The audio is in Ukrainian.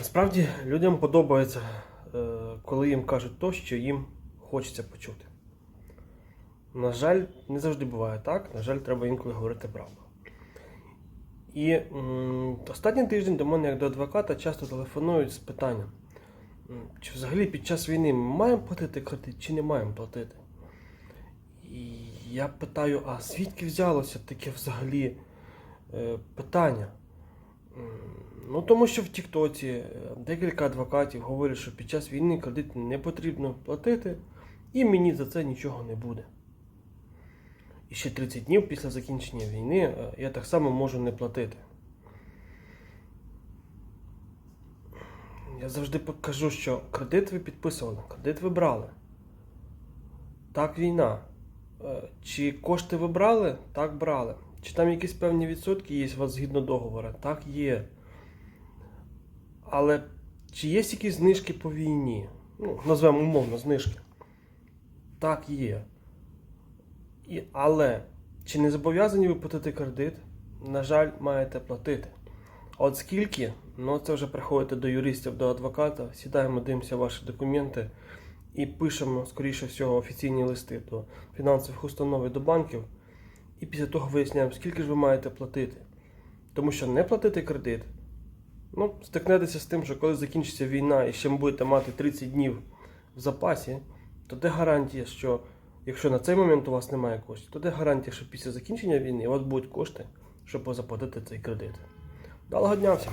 Насправді людям подобається, е, коли їм кажуть то, що їм хочеться почути. На жаль, не завжди буває так. На жаль, треба інколи говорити правду. І останній тиждень до мене, як до адвоката, часто телефонують з питанням, чи взагалі під час війни ми маємо платити кредит, чи не маємо платити. І я питаю, а звідки взялося таке взагалі е, питання? Ну, тому що в Тіктоці е, декілька адвокатів говорять, що під час війни кредит не потрібно платити, і мені за це нічого не буде. І ще 30 днів після закінчення війни е, я так само можу не платити. Я завжди кажу, що кредит ви підписували, кредит ви брали. Так війна. Е, Чи кошти ви брали? Так брали. Чи там якісь певні відсотки є у вас згідно договору? Так є. Але чи є якісь знижки по війні? Ну, назвемо умовно знижки. Так є. І, але чи не зобов'язані ви платити кредит? На жаль, маєте платити. От скільки? Ну це вже приходите до юристів, до адвоката, сідаємо, дивимося ваші документи і пишемо, скоріше всього, офіційні листи до фінансових установ і до банків. І після того виясняємо, скільки ж ви маєте платити. Тому що не платити кредит, ну, стикнетеся з тим, що коли закінчиться війна і ще ви будете мати 30 днів в запасі, то де гарантія, що якщо на цей момент у вас немає коштів, то де гарантія, що після закінчення війни у вас будуть кошти, щоб заплатити цей кредит. Далого дня всім!